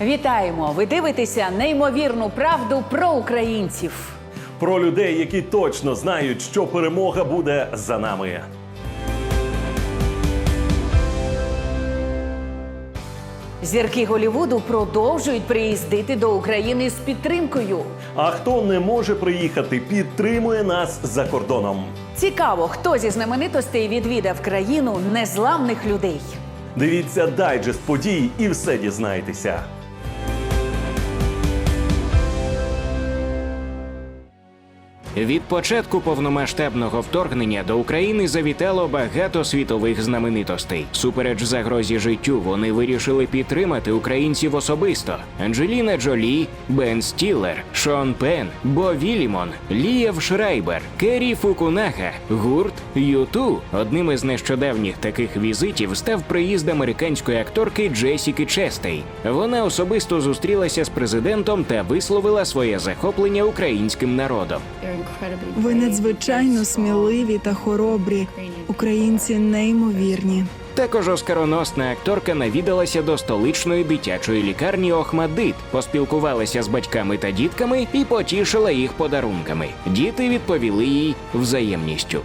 Вітаємо! Ви дивитеся неймовірну правду про українців. Про людей, які точно знають, що перемога буде за нами. Зірки Голівуду продовжують приїздити до України з підтримкою. А хто не може приїхати, підтримує нас за кордоном. Цікаво, хто зі знаменитостей відвідав країну незламних людей. Дивіться дайджест подій і все дізнаєтеся. Від початку повномасштабного вторгнення до України завітало багато світових знаменитостей. Супереч загрозі життю, вони вирішили підтримати українців особисто: Анджеліна Джолі, Бен Стіллер, Шон Пен, Бо Вілімон, Лієв Шрайбер, Керрі Фукунага, гурт Юту. Одним із нещодавніх таких візитів став приїзд американської акторки Джесіки Честей. Вона особисто зустрілася з президентом та висловила своє захоплення українським народом. Ви надзвичайно сміливі та хоробрі. Українці неймовірні. Також оскароносна акторка навідалася до столичної дитячої лікарні Охмадит, поспілкувалася з батьками та дітками і потішила їх подарунками. Діти відповіли їй взаємністю.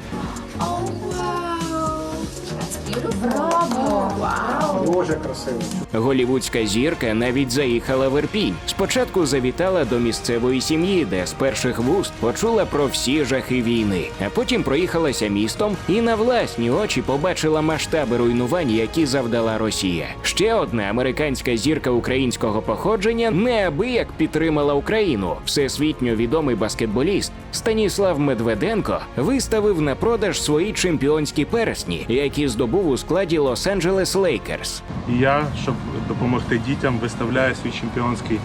Голівудська зірка навіть заїхала в Ірпінь. Спочатку завітала до місцевої сім'ї, де з перших вуст почула про всі жахи війни, а потім проїхалася містом і на власні очі побачила масштаби руйнувань, які завдала Росія. Ще одна американська зірка українського походження неабияк підтримала Україну. Всесвітньо відомий баскетболіст Станіслав Медведенко виставив на продаж свої чемпіонські персні, які здобув у складі Лос-Анджелес Лейкерс. Я, щоб допомогти дітям, виставляю свій чемпіонський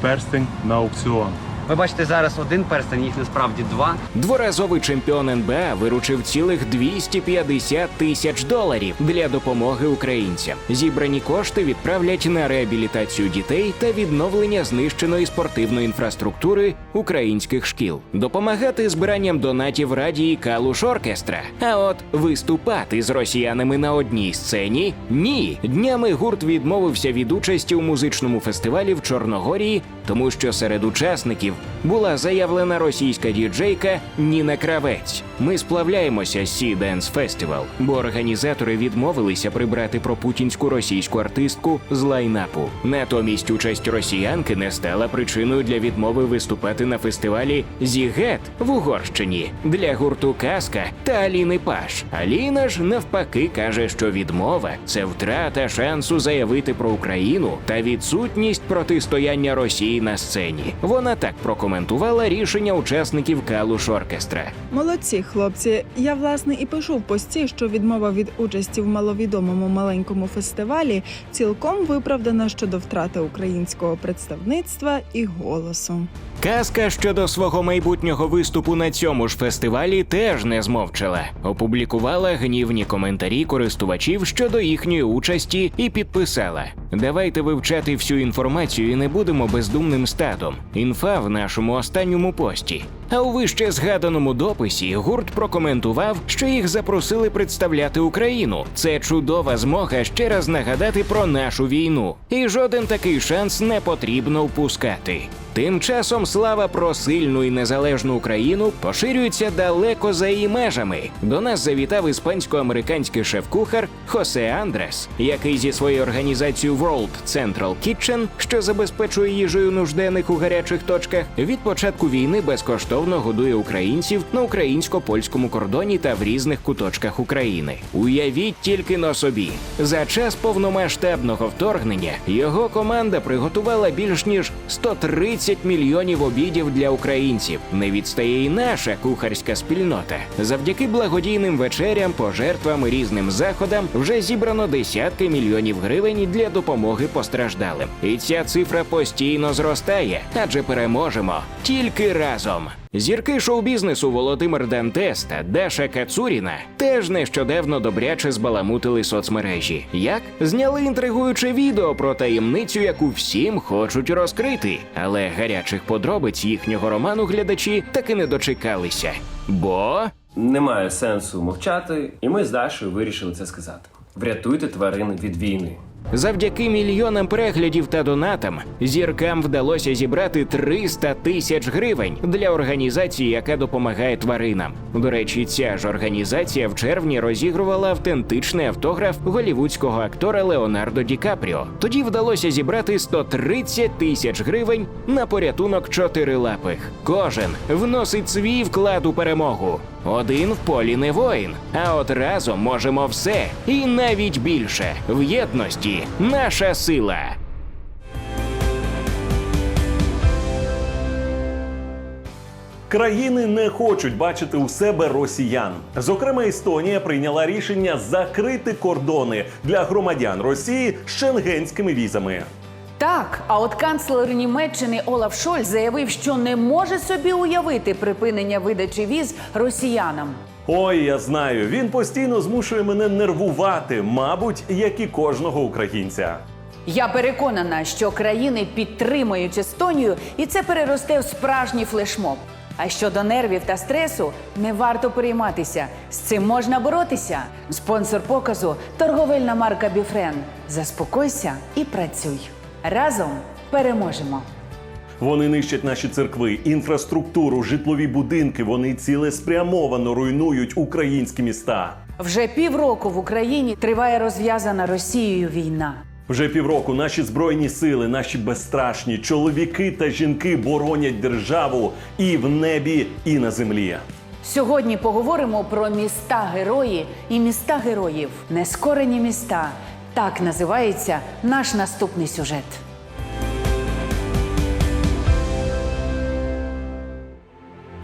перстень на аукціон. Ви бачите зараз один перстень, їх насправді два. Дворазовий чемпіон НБА виручив цілих 250 тисяч доларів для допомоги українцям. Зібрані кошти відправлять на реабілітацію дітей та відновлення знищеної спортивної інфраструктури українських шкіл. Допомагати збиранням донатів радії Калуш Оркестра. А от виступати з росіянами на одній сцені ні. Днями гурт відмовився від участі у музичному фестивалі в Чорногорії, тому що серед учасників була заявлена російська діджейка Ніна Кравець. Ми сплавляємося з Sea Dance Festival, бо організатори відмовилися прибрати пропутінську російську артистку з лайнапу. Натомість участь росіянки не стала причиною для відмови виступати на фестивалі Зігет в Угорщині для гурту Казка та Аліни Паш. Аліна ж навпаки каже, що відмова це втрата шансу заявити про Україну та відсутність протистояння Росії на сцені. Вона так прокоментувала рішення учасників Калуш Оркестра. Молодці, хлопці. Я власне і пишу в пості, що відмова від участі в маловідомому маленькому фестивалі цілком виправдана щодо втрати українського представництва і голосу. Казка щодо свого майбутнього виступу на цьому ж фестивалі теж не змовчала. Опублікувала гнівні коментарі користувачів щодо їхньої участі і підписала: Давайте вивчати всю інформацію і не будемо бездумним стадом. Інфа в нашому останньому пості. А у вище згаданому дописі гурт прокоментував, що їх запросили представляти Україну. Це чудова змога ще раз нагадати про нашу війну. І жоден такий шанс не потрібно впускати. Тим часом слава про сильну і незалежну Україну поширюється далеко за її межами. До нас завітав іспансько-американський шеф-кухар Хосе Андрес, який зі своєю організацією World Central Kitchen, що забезпечує їжею нужденних у гарячих точках, від початку війни безкоштовно годує українців на українсько-польському кордоні та в різних куточках України. Уявіть тільки на собі, за час повномасштабного вторгнення його команда приготувала більш ніж 130 мільйонів обідів для українців. Не відстає і наша кухарська спільнота. Завдяки благодійним вечерям, пожертвам і різним заходам вже зібрано десятки мільйонів гривень для допомоги постраждалим. І ця цифра постійно зростає, адже переможемо тільки разом. Зірки шоу-бізнесу Володимир Дантес та Даша Кацуріна теж нещодавно добряче збаламутили соцмережі. Як зняли інтригуюче відео про таємницю, яку всім хочуть розкрити, але гарячих подробиць їхнього роману глядачі таки не дочекалися. Бо Немає сенсу мовчати, і ми з Дашою вирішили це сказати. Врятуйте тварин від війни. Завдяки мільйонам переглядів та донатам зіркам вдалося зібрати 300 тисяч гривень для організації, яка допомагає тваринам. До речі, ця ж організація в червні розігрувала автентичний автограф голівудського актора Леонардо Ді Капріо. Тоді вдалося зібрати 130 тисяч гривень на порятунок чотирилапих. Кожен вносить свій вклад у перемогу. Один в полі не воїн, а от разом можемо все і навіть більше. В єдності наша сила. Країни не хочуть бачити у себе росіян. Зокрема, Естонія прийняла рішення закрити кордони для громадян Росії з шенгенськими візами. Так, а от канцлер Німеччини Олаф Шольц заявив, що не може собі уявити припинення видачі віз росіянам. Ой, я знаю, він постійно змушує мене нервувати, мабуть, як і кожного українця. Я переконана, що країни підтримують Естонію, і це переросте в справжній флешмоб. А щодо нервів та стресу, не варто перейматися. З цим можна боротися. Спонсор показу торговельна марка Біфрен. Заспокойся і працюй. Разом переможемо. Вони нищать наші церкви, інфраструктуру, житлові будинки. Вони цілеспрямовано руйнують українські міста. Вже півроку в Україні триває розв'язана Росією війна. Вже півроку наші збройні сили, наші безстрашні чоловіки та жінки боронять державу і в небі, і на землі. Сьогодні поговоримо про міста герої і міста героїв. Нескорені міста. Так називається наш наступний сюжет.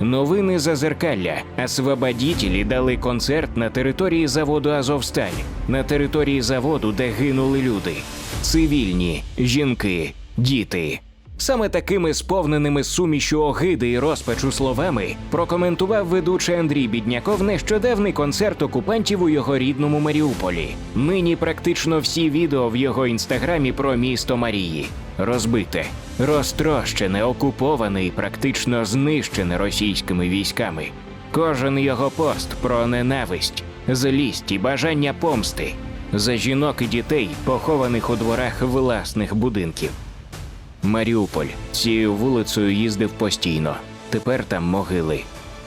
Новини Зазеркалля. Освободітелі дали концерт на території заводу Азовсталь, на території заводу, де гинули люди. Цивільні, жінки, діти. Саме такими сповненими сумішю огиди і розпачу словами прокоментував ведучий Андрій Бідняков нещодавний концерт окупантів у його рідному Маріуполі. Нині практично всі відео в його інстаграмі про місто Марії. Розбите, розтрощене, окуповане і практично знищене російськими військами. Кожен його пост про ненависть, злість і бажання помсти за жінок і дітей, похованих у дворах власних будинків. Маріуполь цією вулицею їздив постійно. Тепер там могили,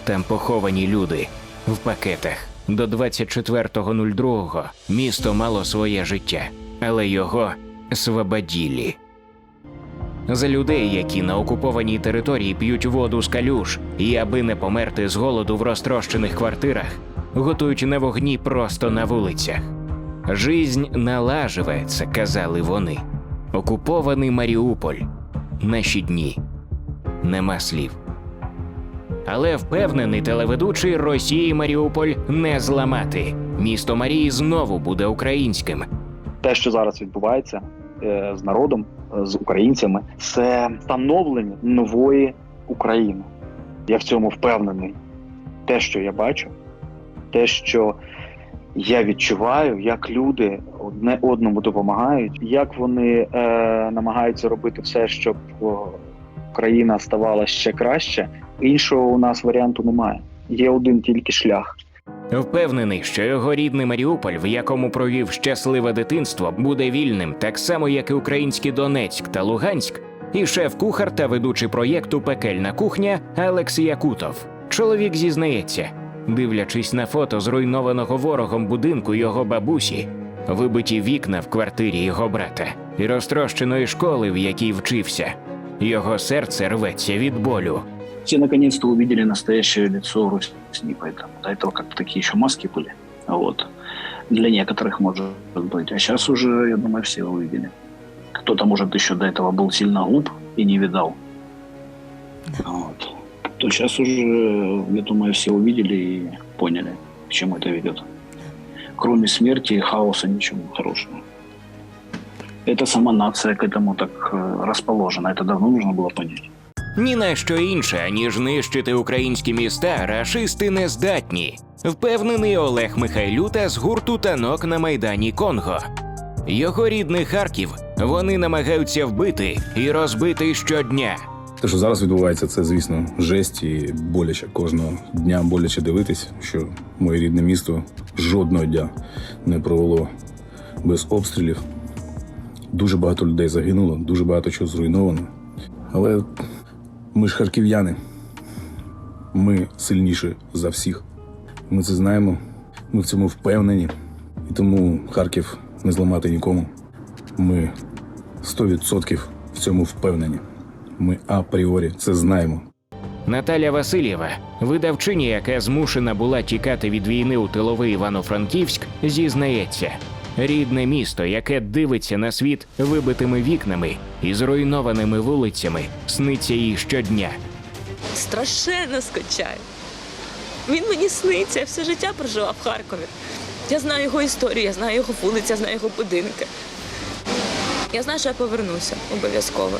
там поховані люди в пакетах. До 24.02 місто мало своє життя, але його свободілі. За людей, які на окупованій території п'ють воду з калюш, і аби не померти з голоду в розтрощених квартирах, готують на вогні просто на вулицях. Жизнь налаживається, казали вони. Окупований Маріуполь. Наші дні. Нема слів. Але впевнений телеведучий Росії Маріуполь не зламати. Місто Марії знову буде українським. те, що зараз відбувається е, з народом, е, з українцями, це становлення нової України. Я в цьому впевнений. Те, що я бачу, те, що я відчуваю, як люди одне одному допомагають, як вони е, намагаються робити все, щоб країна ставала ще краще. Іншого у нас варіанту немає. Є один тільки шлях. Впевнений, що його рідний Маріуполь, в якому провів щасливе дитинство, буде вільним, так само як і український Донецьк та Луганськ, і шеф-кухар та ведучий проєкту Пекельна кухня Алекс Якутов. Чоловік зізнається, дивлячись на фото зруйнованого ворогом будинку його бабусі, вибиті вікна в квартирі його брата і розтрощеної школи, в якій вчився. Його серце рветься від болю. все наконец-то увидели настоящее лицо Русни, поэтому до этого как-то такие еще маски были. Вот. Для некоторых, может быть. А сейчас уже, я думаю, все увидели. Кто-то, может, еще до этого был сильно глуп и не видал. Вот. То сейчас уже, я думаю, все увидели и поняли, к чему это ведет. Кроме смерти и хаоса ничего хорошего. Это сама нация к этому так э, расположена. Это давно нужно было понять. Ні на що інше, аніж нищити українські міста, рашисти не здатні. Впевнений Олег Михайлюта з гурту танок на майдані Конго. Його рідний Харків вони намагаються вбити і розбити щодня. Те, що зараз відбувається, це, звісно, жесть і боляче. Кожного дня боляче дивитись, що моє рідне місто жодного дня не провело без обстрілів. Дуже багато людей загинуло, дуже багато чого зруйновано. Але ми ж харків'яни. Ми сильніші за всіх. Ми це знаємо, ми в цьому впевнені. І тому Харків не зламати нікому. Ми 100% в цьому впевнені. Ми апріорі це знаємо. Наталя Васильєва, видавчиня, яка змушена була тікати від війни у тиловий Івано-Франківськ, зізнається. Рідне місто, яке дивиться на світ вибитими вікнами і зруйнованими вулицями, сниться їй щодня. страшенно скучаю. Він мені сниться, я все життя прожила в Харкові. Я знаю його історію, я знаю його вулиці, я знаю його будинки. Я знаю, що я повернуся обов'язково.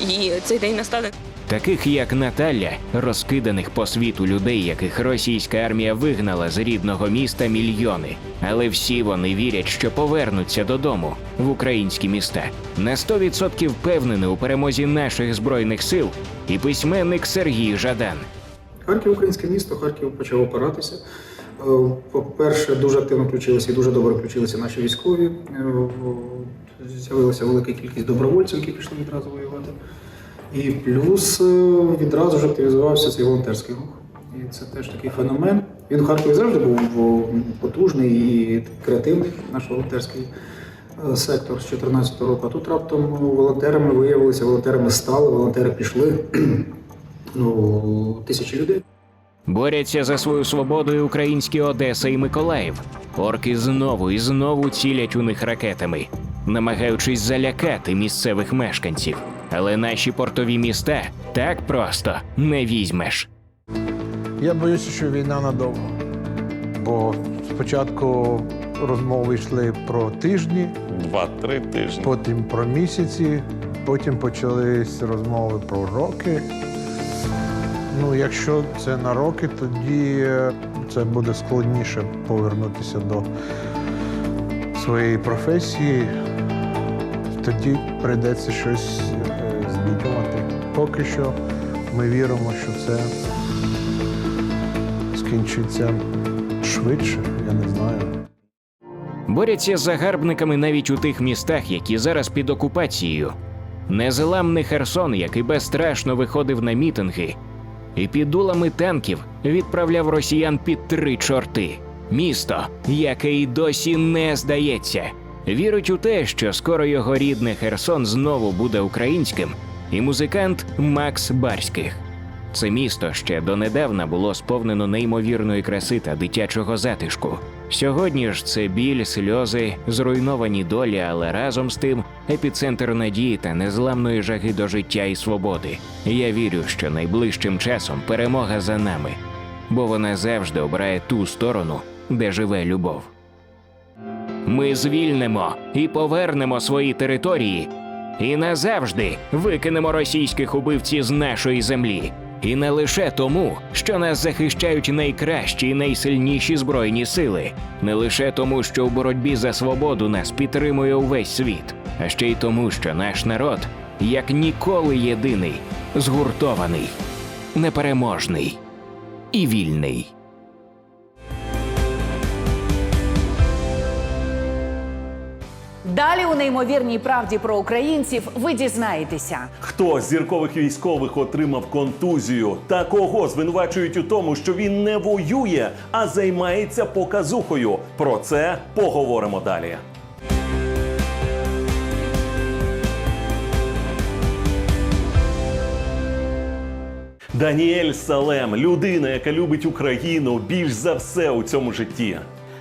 І цей день настане. Таких як Наталя, розкиданих по світу людей, яких російська армія вигнала з рідного міста мільйони. Але всі вони вірять, що повернуться додому в українські міста. На 100% впевнений у перемозі наших збройних сил і письменник Сергій Жадан. Харків українське місто, Харків почав опиратися. Е, По-перше, дуже активно включилися і дуже добре включилися наші військові. В- З'явилася велика кількість добровольців, які пішли відразу воювати. І плюс е, відразу ж активізувався цей волонтерський рух. І це теж такий феномен. Він у Харкові завжди був потужний і креативний, наш волонтерський е, сектор з 2014 року. А тут раптом волонтерами виявилися, волонтерами стали, волонтери пішли. Ну, тисячі людей. Борються за свою свободу і українські Одеса і Миколаїв. Орки знову і знову цілять у них ракетами, намагаючись залякати місцевих мешканців. Але наші портові міста так просто не візьмеш. Я боюся, що війна надовго. Бо спочатку розмови йшли про тижні, Два-три тижні. потім про місяці, потім почались розмови про роки. Ну, якщо це на роки, тоді е, це буде складніше повернутися до своєї професії. Тоді прийдеться щось е, змінювати. Поки що ми віримо, що це скінчиться швидше, я не знаю. Борються з загарбниками навіть у тих містах, які зараз під окупацією. Незламний Херсон, який безстрашно виходив на мітинги, і під дулами танків відправляв росіян під три чорти. Місто, яке й досі не здається, вірить у те, що скоро його рідний Херсон знову буде українським, і музикант Макс Барських. Це місто ще донедавна було сповнено неймовірної краси та дитячого затишку. Сьогодні ж це біль, сльози, зруйновані долі, але разом з тим епіцентр надії та незламної жаги до життя і свободи. Я вірю, що найближчим часом перемога за нами, бо вона завжди обирає ту сторону, де живе любов. Ми звільнимо і повернемо свої території, і назавжди викинемо російських убивців з нашої землі. І не лише тому, що нас захищають найкращі і найсильніші збройні сили, не лише тому, що в боротьбі за свободу нас підтримує увесь світ, а ще й тому, що наш народ як ніколи єдиний, згуртований, непереможний і вільний. Далі у неймовірній правді про українців ви дізнаєтеся. Хто з зіркових військових отримав контузію та кого звинувачують у тому, що він не воює, а займається показухою? Про це поговоримо далі. Даніель Салем людина, яка любить Україну більш за все у цьому житті.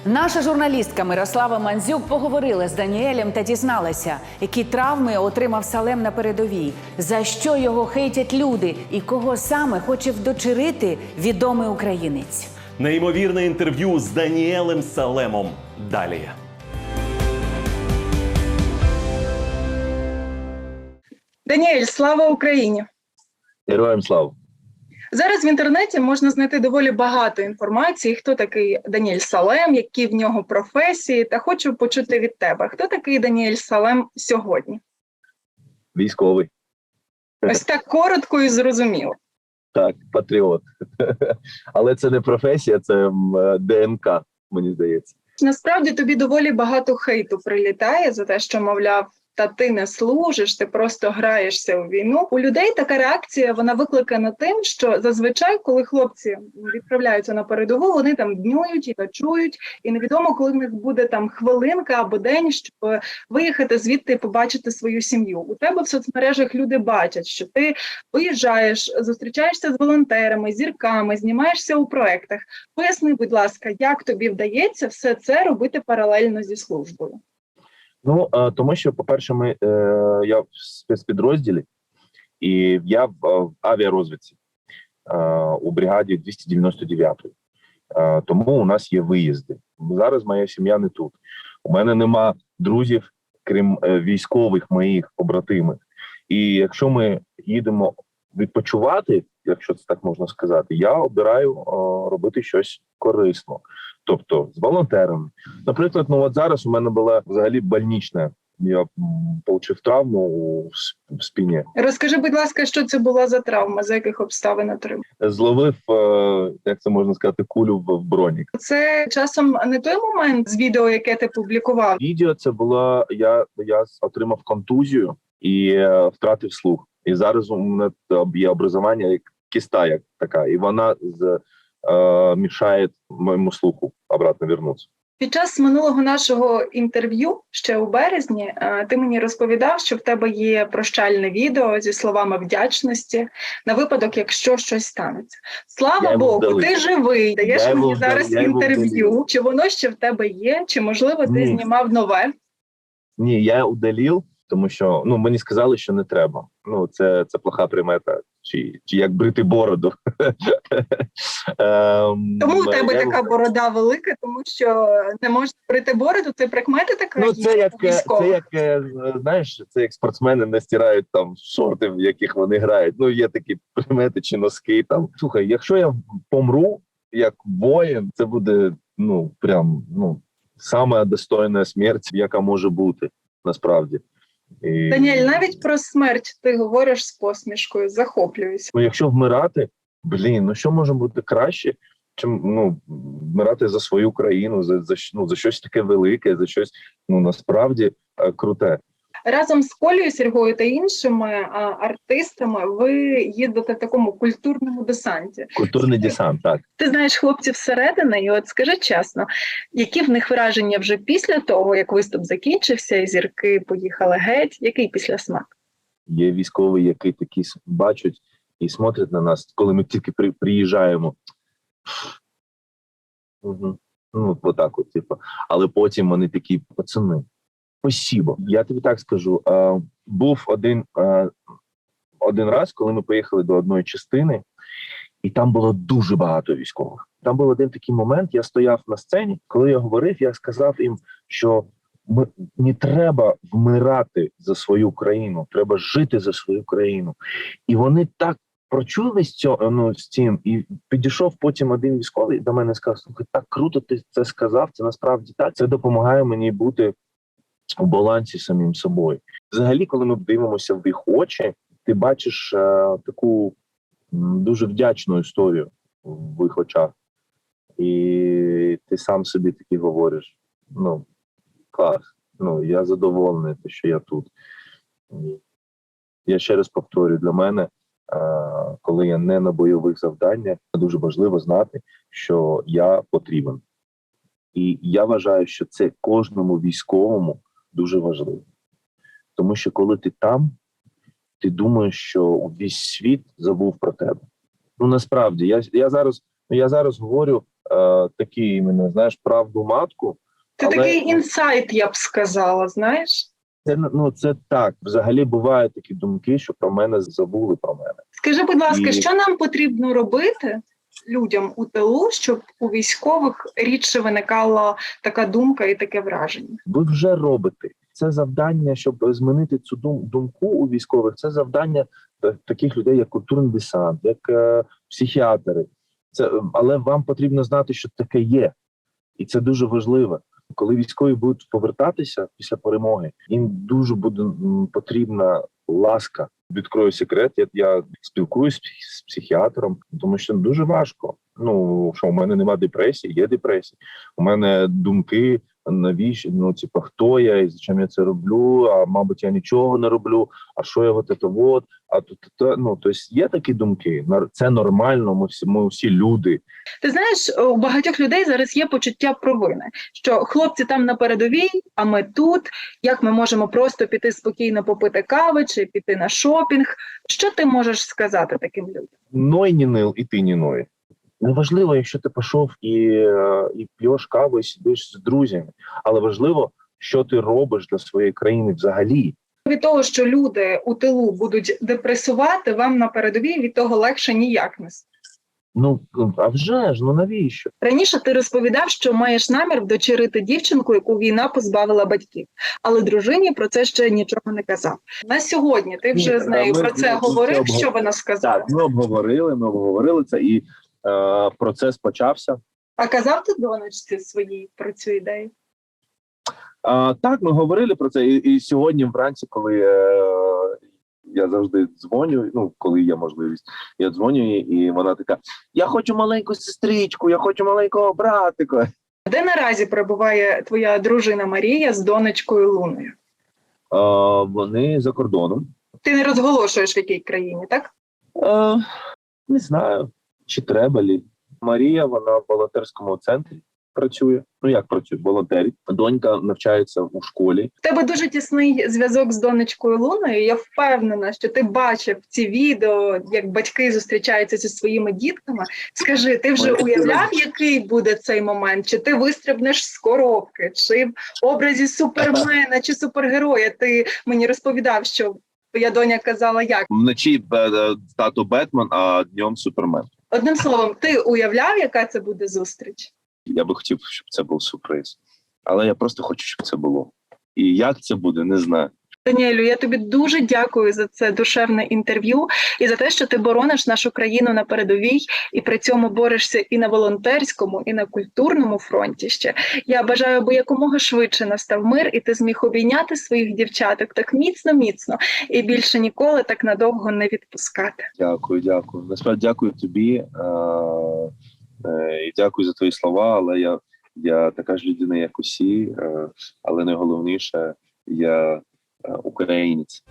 Наша журналістка Мирослава Мандзюк поговорила з Даніелем та дізналася, які травми отримав Салем на передовій, за що його хейтять люди і кого саме хоче вдочерити відомий українець. Неймовірне інтерв'ю з Даніелем Салемом. Далі. Даніель, слава Україні! Героям слава! Зараз в інтернеті можна знайти доволі багато інформації, хто такий Даніель Салем, які в нього професії, та хочу почути від тебе, хто такий Даніель Салем сьогодні? Військовий. Ось так коротко і зрозуміло. Так, патріот. Але це не професія, це ДНК, мені здається. Насправді тобі доволі багато хейту прилітає за те, що, мовляв, та ти не служиш, ти просто граєшся у війну. У людей така реакція вона викликана тим, що зазвичай, коли хлопці відправляються на передову, вони там днюють і ночують, і невідомо, коли в них буде там хвилинка або день, щоб виїхати звідти і побачити свою сім'ю. У тебе в соцмережах люди бачать, що ти виїжджаєш, зустрічаєшся з волонтерами, зірками, знімаєшся у проектах. Поясни, будь ласка, як тобі вдається все це робити паралельно зі службою? Ну е, тому що, по-перше, ми е, я в спецпідрозділі, і я в, е, авіарозвідці у бригаді 299 Е, тому у нас є виїзди. Зараз моя сім'я не тут. У мене нема друзів, крім військових моїх побратимів. І якщо ми їдемо відпочивати, якщо це так можна сказати, я обираю е, робити щось корисно, тобто з волонтерами. Наприклад, ну от зараз у мене була взагалі больнична. Я отримав травму у в спині. Розкажи, будь ласка, що це була за травма, за яких обставин отримав? Зловив, е, як це можна сказати, кулю в, бронік. Це часом не той момент з відео, яке ти публікував. Відео це було я, я отримав контузію і е, втратив слух. І зараз у мене є образування як кіста, як така, і вона з, е, мішає моєму слуху обратно вернутися. Під час минулого нашого інтерв'ю ще у березні е, ти мені розповідав, що в тебе є прощальне відео зі словами вдячності на випадок, якщо щось станеться. Слава йому Богу, ти живий. Даєш Я мені зараз я інтерв'ю. Чи воно ще в тебе є? Чи можливо ти Ні. знімав нове? Ні, я удалив, тому що ну мені сказали, що не треба. Ну це, це плоха примета, чи, чи як брити бороду. Ем, Тому у тебе така борода велика, тому що не можна брити бороду. Це прикмети така Ну, це як, е, це як е, знаєш, це як спортсмени не стирають там шорти, в яких вони грають. Ну, є такі примети чи носки. Там слухай, якщо я помру як воїн, це буде ну прям ну саме достойна смерть, яка може бути насправді. І, Даніель, навіть про смерть ти говориш з посмішкою, захоплююсь. Ну, якщо вмирати, блін, ну що може бути краще, чим ну вмирати за свою країну, за за, ну, за щось таке велике, за щось ну насправді е, круте. Разом з Колею Сергою та іншими а, артистами ви їдете в такому культурному десанті. Культурний десант, так. Ти знаєш хлопців зсередини, і от скажи чесно, які в них враження вже після того, як виступ закінчився, і зірки поїхали геть? Який після смак? Є військові, які такі бачать і смотрять на нас, коли ми тільки при, приїжджаємо. Угу. Ну, отак, от, типу. Але потім вони такі пацани. Спасибо. Я тобі так скажу. Е, був один, е, один раз, коли ми поїхали до одної частини, і там було дуже багато військових. Там був один такий момент. Я стояв на сцені. Коли я говорив, я сказав їм, що ми не треба вмирати за свою країну, треба жити за свою країну. І вони так прочули з цього ну, з цим, і підійшов потім один військовий до мене сказав: слухай, так круто, ти це сказав. Це насправді так. Це допомагає мені бути у балансі самим собою. Взагалі, коли ми дивимося в їх очі, ти бачиш е, таку дуже вдячну історію в їх очах, і ти сам собі таки говориш: ну клас, ну я задоволений, те, що я тут. Я ще раз повторюю, для мене, е, коли я не на бойових завданнях, дуже важливо знати, що я потрібен. І я вважаю, що це кожному військовому дуже важливо. Тому що коли ти там, ти думаєш, що весь світ забув про тебе. Ну насправді, я, я зараз ну, я зараз говорю е, такі іменно, знаєш, правду матку. Це але- такий інсайт, я б сказала. Знаєш, Це ну це так. Взагалі бувають такі думки, що про мене забули про мене. скажи, будь ласка, І- що нам потрібно робити людям у тилу, щоб у військових рідше виникала така думка і таке враження? Ви вже робите це завдання, щоб змінити цю думку у військових. Це завдання таких людей, як культурний десант, як е, психіатри. Це е, але вам потрібно знати, що таке є, і це дуже важливо. Коли військові будуть повертатися після перемоги, їм дуже буде потрібна ласка. Відкрою секрет. Я, я спілкуюся з психіатром, тому що дуже важко. Ну що у мене немає депресії, є депресія. У мене думки навіщо? Ну, типу, хто я і зачем я це роблю? А мабуть, я нічого не роблю. А що я от це вот? А тут ну тобто є такі думки. Це нормально. Ми всі ми всі люди. Ти знаєш, у багатьох людей зараз є почуття провини, що хлопці там на передовій, а ми тут. Як ми можемо просто піти спокійно попити кави чи піти на шопінг? Що ти можеш сказати таким людям? Ной не нил, і ти не ной. Неважливо, якщо ти пішов і, е, і п'єш каву і сидиш з друзями, але важливо, що ти робиш для своєї країни взагалі. Від того, що люди у тилу будуть депресувати, вам на передовій від того легше ніяк не. Ну а вже ж, ну навіщо? Раніше ти розповідав, що маєш намір вдочерити дівчинку, яку війна позбавила батьків, але дружині про це ще нічого не казав. На сьогодні ти вже Ні, з нею ми- про це ми говорив. це Що вона сказала? Так, ми обговорили, ми обговорили це, і процес почався. А казав ти донечці своїй про цю ідею? А, так, ми говорили про це. І, і сьогодні вранці, коли е, я завжди дзвоню, ну коли є можливість, я дзвоню і вона така: Я хочу маленьку сестричку, я хочу маленького братика. Де наразі перебуває твоя дружина Марія з донечкою Луною? А, вони за кордоном. Ти не розголошуєш в якій країні, так? А, не знаю, чи треба лі. Марія, вона в волонтерському центрі працює. Ну як працює? Волонтерить. Донька навчається у школі. В тебе дуже тісний зв'язок з донечкою Луною. Я впевнена, що ти бачив ці відео, як батьки зустрічаються зі своїми дітками. Скажи, ти вже Ой, уявляв, який буде цей момент? Чи ти вистрибнеш з коробки, чи в образі супермена чи супергероя? Ти мені розповідав, що твоя доня казала, як Вночі е, е, тато Бетмен, а днем Супермен. Одним словом, ти уявляв, яка це буде зустріч? Я би хотів, щоб це був сюрприз. Але я просто хочу, щоб це було. І як це буде, не знаю. Даніелю, я тобі дуже дякую за це душевне інтерв'ю і за те, що ти борониш нашу країну на передовій і при цьому борешся і на волонтерському, і на культурному фронті. Ще я бажаю, аби якомога швидше настав мир, і ти зміг обійняти своїх дівчаток так міцно, міцно і більше ніколи так надовго не відпускати. Дякую, дякую. Насправді дякую тобі е, е, і дякую за твої слова. Але я, я така ж людина, як усі, е, але найголовніше, я українець.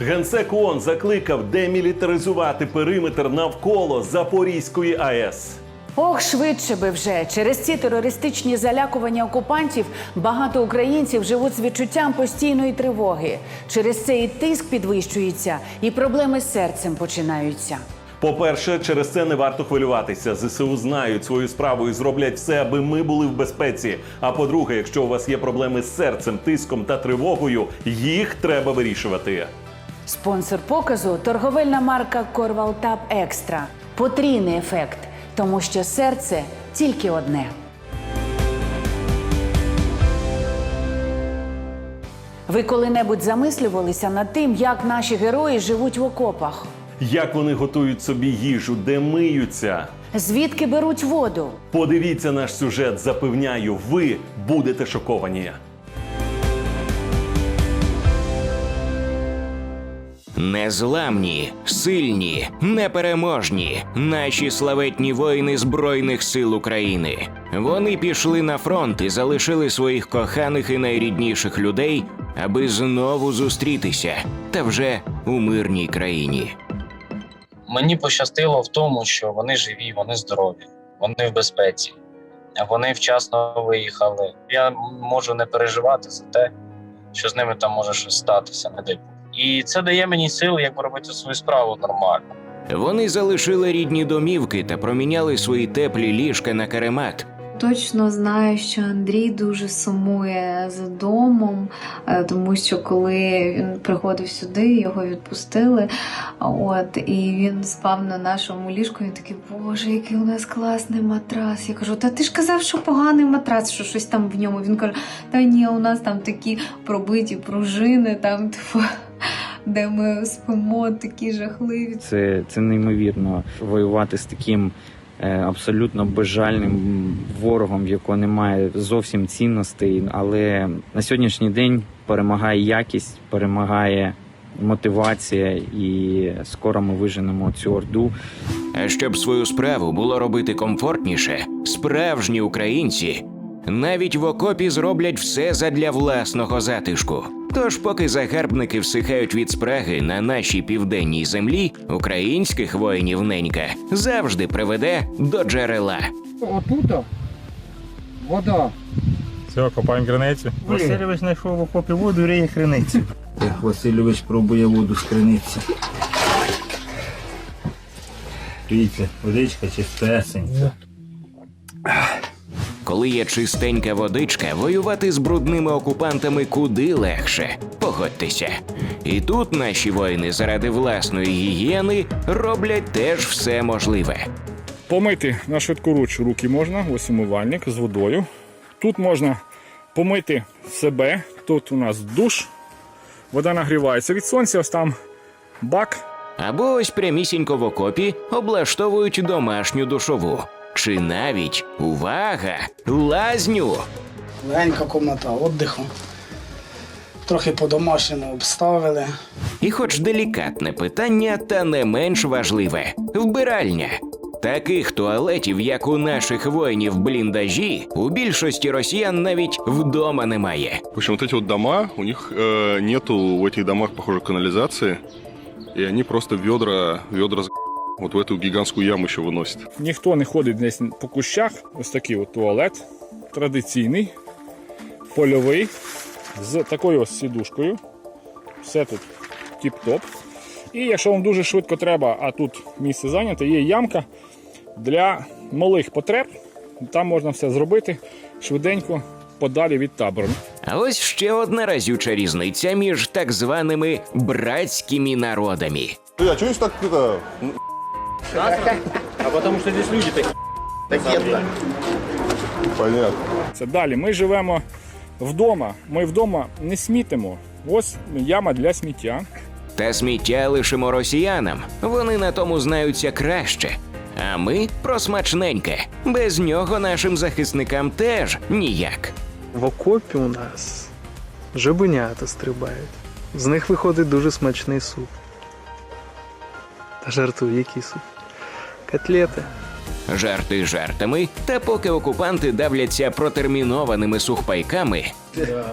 Генсек ООН закликав демілітаризувати периметр навколо Запорізької АЕС. Ох, швидше би вже через ці терористичні залякування окупантів багато українців живуть з відчуттям постійної тривоги. Через це і тиск підвищується, і проблеми з серцем починаються. По-перше, через це не варто хвилюватися. ЗСУ знають свою справу і зроблять все, аби ми були в безпеці. А по-друге, якщо у вас є проблеми з серцем, тиском та тривогою, їх треба вирішувати. Спонсор показу торговельна марка Корвалтап Екстра. Потрійний ефект, тому що серце тільки одне. Ви коли-небудь замислювалися над тим, як наші герої живуть в окопах? Як вони готують собі їжу, де миються? Звідки беруть воду? Подивіться наш сюжет. Запевняю, ви будете шоковані. Незламні, сильні, непереможні, наші славетні воїни Збройних сил України. Вони пішли на фронт і залишили своїх коханих і найрідніших людей, аби знову зустрітися, та вже у мирній країні. Мені пощастило в тому, що вони живі, вони здорові, вони в безпеці, вони вчасно виїхали. Я можу не переживати за те, що з ними там може щось статися, не дай Бог. І це дає мені сили, як робити свою справу нормально. Вони залишили рідні домівки та проміняли свої теплі ліжка на каремат. Точно знаю, що Андрій дуже сумує за домом, е, тому що коли він приходив сюди, його відпустили. От і він спав на нашому ліжку. Він такий, боже, який у нас класний матрас. Я кажу, та ти ж казав, що поганий матрас, що щось там в ньому. Він каже, та ні, у нас там такі пробиті пружини, там типу. Де ми спимо, такі жахливі. Це, це неймовірно воювати з таким абсолютно безжальним ворогом, якого немає зовсім цінностей. Але на сьогоднішній день перемагає якість, перемагає мотивація, і скоро ми виженемо цю орду. Щоб свою справу було робити комфортніше, справжні українці навіть в окопі зроблять все задля власного затишку. Тож, поки загарбники всихають від спраги на нашій південній землі, українських воїнів ненька завжди приведе до джерела. Отут вода. Все, копаємо границю. Васильович знайшов в окопі воду і риє криницю. Васильович пробує воду з криниці. Дивіться, водичка чистесенька. Коли є чистенька водичка, воювати з брудними окупантами куди легше. Погодьтеся. І тут наші воїни заради власної гігієни роблять теж все можливе. Помити на швидкоруч руки можна, ось умивальник з водою. Тут можна помити себе. Тут у нас душ, вода нагрівається від сонця, ось там бак. Або ось прямісінько в окопі облаштовують домашню душову Чи навіть увага! Лазню! Легенька комната віддиху. Трохи по-домашньому обставили. І хоч делікатне питання, та не менш важливе вбиральня. Таких туалетів, як у наших воїнів в бліндажі, у більшості росіян навіть вдома немає. В общем, вот эти вот дома, у них э, нету в этих домах, похоже, канализации, и они просто ведра, ведра с вот в эту гигантскую яму еще выносят. Ніхто не ходить десь по кущах. Ось такий от туалет. Традиційний, польовий, з такою ось сідушкою. Все тут тіп-топ. І якщо вам дуже швидко треба, а тут місце зайняте, є ямка для малих потреб. Там можна все зробити швиденько, подалі від табору. А ось ще одна разюча різниця між так званими братськими народами. а что так это... а потому що здесь люди такі. Такі, Понятно. Це далі. Ми живемо вдома. Ми вдома не смітимо. Ось яма для сміття. Та сміття лишимо росіянам. Вони на тому знаються краще. А ми про смачненьке. Без нього нашим захисникам теж ніяк. В окопі у нас жабенята стрибають. З них виходить дуже смачний суп. Який суп. Котлети. Жарти жартами, та поки окупанти давляться протермінованими сухпайками,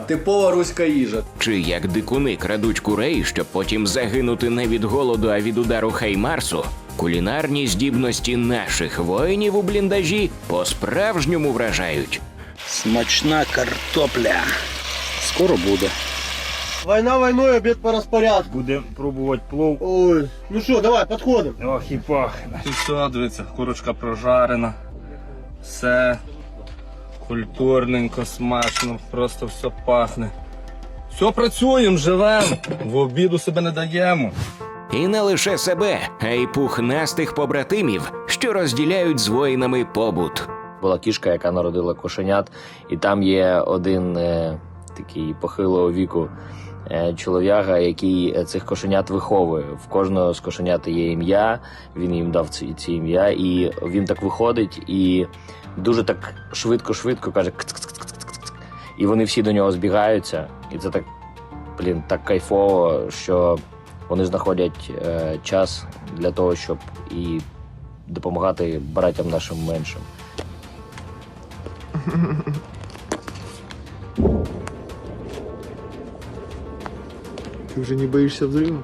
Типова руська їжа. чи як дикуни крадуть курей, щоб потім загинути не від голоду, а від удару Хаймарсу, кулінарні здібності наших воїнів у бліндажі по-справжньому вражають. Смачна картопля. Скоро буде. Війна війною, обід по розпорядку. Будемо пробувати плов. Ой, ну що, давай, підходимо. Ох і пахне. Тут все, дивіться, курочка прожарена. Все культурненько, смачно, просто все пахне. Все працюємо, живемо, в обіду себе не даємо. І не лише себе, а й пухнастих побратимів, що розділяють з воїнами побут. Була кішка, яка народила кошенят, і там є один е, такий похилого віку чолов'яга, який е, цих кошенят виховує. В кожного з кошенят є ім'я, він їм дав ці, ці ім'я, і він так виходить і дуже так швидко-швидко каже. І вони всі до нього збігаються. І це так, блін, так кайфово, що вони знаходять е, час для того, щоб і допомагати братям нашим меншим. Ти вже не боїшся взриву?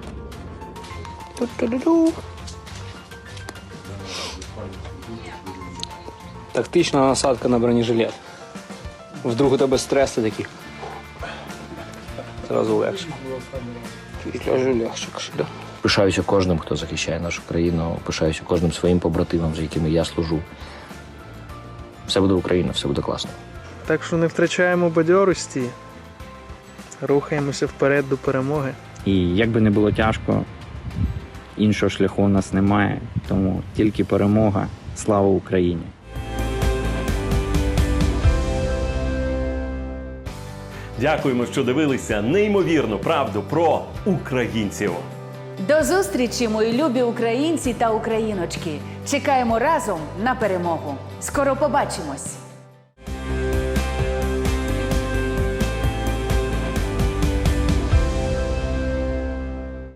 Тактична насадка на бронежилет. Вдруг у тебе стрес ти такий. Зразу легше. Чуть легше, кашля. Пишаюся кожним, хто захищає нашу країну. Пишаюся кожним своїм побратимам, з якими я служу. Все буде Україна, все буде класно. Так що не втрачаємо бадьорості. Рухаємося вперед до перемоги. І як би не було тяжко, іншого шляху у нас немає. Тому тільки перемога. Слава Україні! Дякуємо, що дивилися неймовірну правду про українців. До зустрічі, мої любі українці та україночки. Чекаємо разом на перемогу. Скоро побачимось!